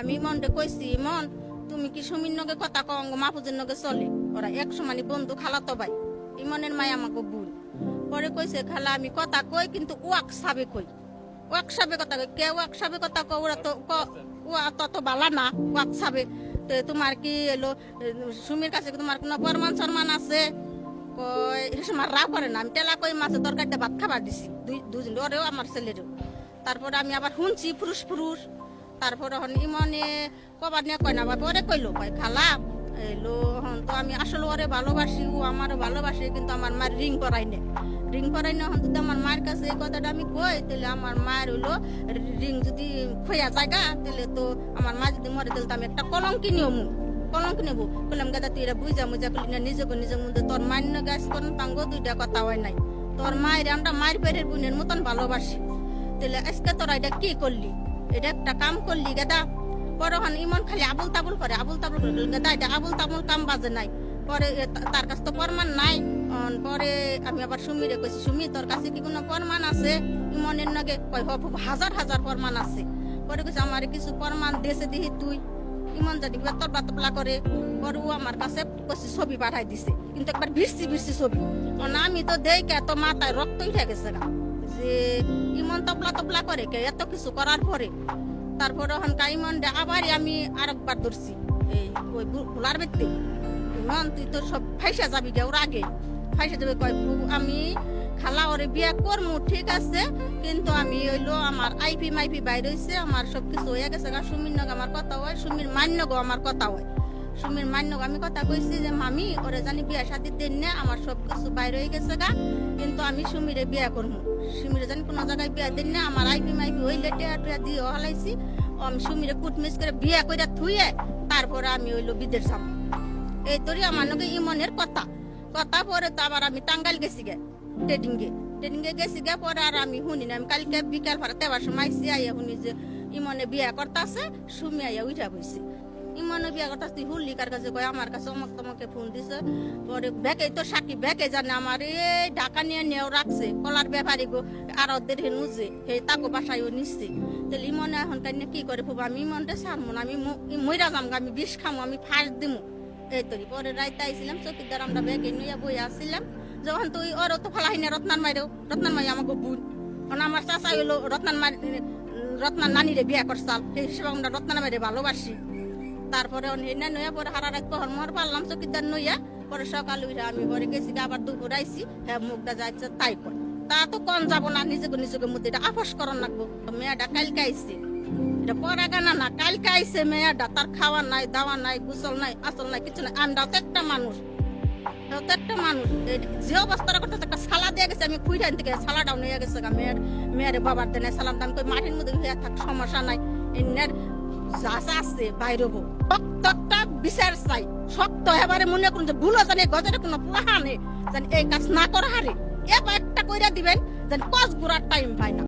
আমি মনটা কইছি, মন, তুমি কি সুমির নগে কথা কঙ্গ মাহফুজের নগে চলে? ওরা এক সমানি বন্ধু খালাতো ভাই। ইমনের মাই আমাকে বুল পরে কইছে, খালা, আমি কথা কই, কিন্তু ওয়াক সাবে কই। ওয়াক সাবে কথা কই। কে ওয়াক সাবে কথা কই ওরা তো ওয়া তত বালা না, ওয়াক সাবে। তো তোমার কি এলো? সুমির কাছে তোমার কোনো প্রমাণ সরমান আছে? কই সময় রা করে না। আমি টেলা কই মাছের তরকারিতে ভাত খাবার দিছি। দুই দুজন ওরেও আমার ছেলেরও। তারপরে আমি আবার শুনছি পুরুষ পুরুষ তারপরে হন ইমনে কবার নিয়ে কয় না বা পরে কইলো, কয়, খালা, এলো হন তো আমি আসলে ওরে ভালোবাসি, ও আমারও ভালোবাসি, কিন্তু আমার মার রিং করাই নে। রিং করাই না হন যদি আমার মায়ের কাছে এই কথাটা আমি কই, তাহলে আমার মায়ের হইল রিং যদি খোয়া জায়গা, তাহলে তো আমার মা যদি মরে, তাহলে তো আমি একটা কলঙ্কি নিয়ম, কলঙ্ক নেব। কলম গাদা, তুই এটা বুঝা মুজা করলি না নিজে নিজের মধ্যে তোর মান্য গাছ কোন পাঙ্গ দুইটা কথা হয় নাই। তোর মায়ের, আমরা মায়ের পেরের বোনের মতন ভালোবাসি। তাহলে আজকে তোরা এটা কি করলি? এটা একটা কাম করলি গাদা পরে হন ইমন খালি আবুল তাবুল করে, আবুল তাবুল গাদা এটা আবুল তাবুল কাম বাজে নাই। পরে তার কাছে তো প্রমাণ নাই। পরে আমি আবার সুমিরে কইছি, সুমি, তোর কাছে কি কোনো প্রমাণ আছে? ইমনের নগে কয় হব হাজার হাজার প্রমাণ আছে। পরে কইছে, আমার কিছু প্রমাণ দেশে দিহি তুই। ইমন জানি তবলা তবলা করে, পরে ও আমার কাছে কইছে, ছবি পাঠাই দিছে। কিন্তু একবার ভিড়ছি ভিড়ছি ছবি। আমি তো দেই কে তো মাথায় রক্ত উঠে গেছে গা। যে ইমন তবলা তবলা করে কে, এত কিছু করার পরে তারপরে হন কাইমন আবার আমি আরেকবার ধরছি। এই ওই ভোলার ব্যক্তি। ইমন, তুই তো সব ফাইসা যাবি গে ওর আগে। ফাইসা যাবে কয় আমি খালা ওরে বিয়া করমু, ঠিক আছে, কিন্তু আমি হইল আমার আইপি মাইপি বাইরে হইছে, আমার সব কিছু হয়ে গেছে সুমির নগ আমার কথা হয় সুমির মান্য গো আমার কথা হয় সুমির মান্য গো আমি কথা কইছি যে, মামি, ওরে জানি বিয়া শাদি দেন না, আমার সব কিছু বাইরে হয়ে গেছে গা, কিন্তু আমি সুমিরে বিয়া করমু। সুমিরে জানি কোনো জায়গায় বিয়া দেন না, আমার আইপি মাইপি হইলে টেয়া টেয়া দিয়ে হলাইছি। আমি সুমিরে কুটমিস করে বিয়া কইরা থুয়ে, তারপরে আমি হইল বিদেশ যাম এই তোরই আমার নগে ইমনের কথা। কথা পরে তো আবার আমি টাঙ্গাইল গেছি গে ট্রেডিং গে ট্রেডিং এ গেছি গে, পরে আর আমি শুনি না। আমি কালকে বিকাল ভাড়া তেবার সময় আইসি, আইয়া শুনি যে, ইমনে বিয়া করতাছে সুমি আইয়া উঠা বইছে। ইমনে বিয়া করতাছে তুই হুল্লি কার কাছে কয়, আমার কাছে অমক তমকে ফোন দিছে। পরে ব্যাকে তো সাকি ব্যাকে জানে আমার, এই ঢাকা নিয়ে নেও রাখছে, কলার ব্যাপারী গো, আর ওদের হেনু যে, হে তাকো বাসায়ও নিচ্ছে। তাহলে ইমনে এখন কান্য কি করে ফুবা? আমি ইমনটা ছাড়বো না, আমি মইরা যাম আমি বিষ খামো, আমি ফাঁস দিমু। এই তরি পরে রাইতে আইছিলাম, চকিদার আমরা ব্যাগে নিয়ে বই আসছিলাম। যখন তুই ওর তো ফলাহি না রত্নার মাইরেও রত্নার মাই আমাকে বুন। কারণ আমার চাচা হইল রত্নার মাই, রত্নার নানিরে বিয়া করছাল সেই হিসেবে আমরা রত্নার মাইরে ভালোবাসি। তারপরে এনে নইয়া পরে হারা রাত পহর মহর পারলাম, চকিদার নইয়া পরে সকাল উঠে আমি পরে গেছি আবার দুপুর আইছি হ্যাঁ মুখটা যাইছে তাই কর। তা তো কন যাব না, নিজেকে নিজেকে মধ্যে এটা আপস করন লাগবো। মেয়েটা কালকে আইছে। এটা পরা গানা না কালকে আইছে মেয়েটা, তার খাওয়া নাই দাওয়া নাই, গুসল নাই, আসল নাই, কিছু নাই। আমরাও তো একটা মানুষ। একটা মানুষ। যে অবস্থাটা করতেছে একটা সালা দিয়ে গেছে, আমি খুঁড়ে গেছে, সালাটাও নিয়ে গেছে মেয়ের মেয়ের বাবার দেনে সালাম দাম কই, মাটির মধ্যে থাক, সমস্যা নাই। যাচা আছে বাইরবো প্রত্যেকটা বিচার চাই। শক্ত এবারে মনে করুন যে ভুলো জানে গজরে কোনো প্লাহা নেই এই কাজ না করা হারে এবার একটা কইরা দিবেন, যেন কস গুড়ার টাইম পায় না।